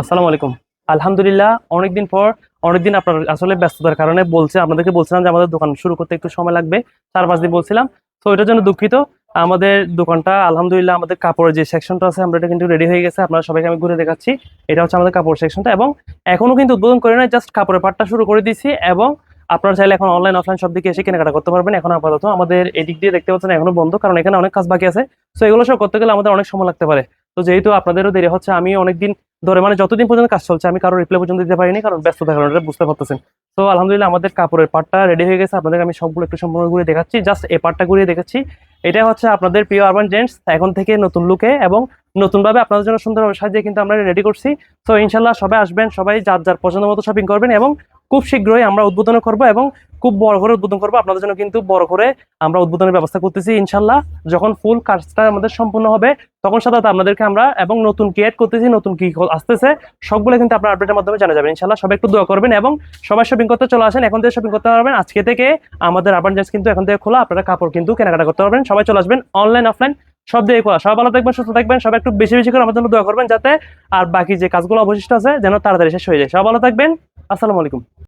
আসসালামু আলাইকুম। আলহামদুলিল্লাহ, অনেকদিন পর, অনেকদিন আপনার আসলে ব্যস্ততার কারণে বলছে আপনাদেরকে বলছিলাম যে আমাদের দোকান শুরু করতে একটু সময় লাগবে। চার পাঁচ দিন বলছিলাম। তো এটার জন্য দুঃখিত। আমাদের দোকানটা, আলহামদুলিল্লাহ, আমাদের কাপড়ের যে সেকশনটা আছে, আমরা এটা কিন্তু রেডি হয়ে গেছে। আপনারা সবাইকে আমি ঘুরে দেখাচ্ছি। এটা হচ্ছে আমাদের কাপড় সেকশনটা এবং এখনও কিন্তু উদ্বোধন করে নাই জাস্ট কাপড়ের পাটটা শুরু করে দিয়েছি এবং আপনারা চাইলে এখন অনলাইন অফলাইন সব দিকে এসে কেনাকাটা করতে পারবেন। এখন আপাতত আমাদের এদিক দিয়ে দেখতে পাচ্ছেন এখনও বন্ধ, কারণ এখানে অনেক কাজ বাকি আছে। তো এগুলো সব করতে গেলে আমাদের অনেক সময় লাগতে পারে। তো যেহেতু আপনাদেরও দেরি হচ্ছে আমি অনেকদিন ধরে মানে যতদিন পর্যন্ত কাজ চলছে, আমি কারও রিপ্লাই পর্যন্ত দিতে পারিনি, কারণ ব্যস্ততার কারণে বুঝতে পারতেছেন। তো আলহামদুলিল্লাহ, আমাদের কাপড়ের পাটটা রেডি হয়ে গেছে। আপনাদের আমি সবগুলো একটু সম্পূর্ণ ঘুরে দেখাচ্ছি। জাস্ট এই পাটটা ঘুরিয়ে দেখাচ্ছি। এটা হচ্ছে আপনাদের প্রিয় আরবান জেন্টস এখন থেকে নতুন লুকে এবং নতুনভাবে আপনাদের জন্য সুন্দরভাবে সাজিয়ে কিন্তু আমরা রেডি করছি। তো ইনশাল্লাহ সবাই আসবেন, সবাই যার যার পছন্দ মতো শপিং করবেন এবং খুব শীঘ্রই আমরা উদ্বোধন করব এবং খুব বড় করে উদ্বোধন করব। আপনাদের জন্য কিন্তু বড় করে আমরা উদ্বোধনের ব্যবস্থা করতেছি, ইনশাল্লাহ। যখন ফুল কাজটা আমাদের সম্পূর্ণ হবে, তখন সাথে আপনাদেরকে আমরা এবং নতুন কি অ্যাড করতেছি, নতুন কি আসতেছে, সবগুলো কিন্তু আপনার আপডেটের মাধ্যমে জানা যাবে। ইনশাল্লাহ সবাই একটু দোয়া করবেন এবং সবাই শপিং করতে চলে আসেন। এখন থেকে শপিং করতে পারবেন। আজকে থেকে আমাদের আবার কিন্তু এখন থেকে খোলা। আপনারা কাপড় কিন্তু কেনাকাটা করতে পারবেন। সবাই চলে আসবেন অনলাইন অফলাইন সব দিয়ে খোলা। সবাই ভালো থাকবেন, সুস্থ থাকবেন। সবাই একটু বেশি বেশি করে আমাদের জন্য দোয়া করবেন যাতে আর বাকি যে কাজগুলো অবশিষ্ট আছে, যেন তাড়াতাড়ি শেষ হয়ে যায়। সবাই ভালো থাকবেন। আসসালামু আলাইকুম।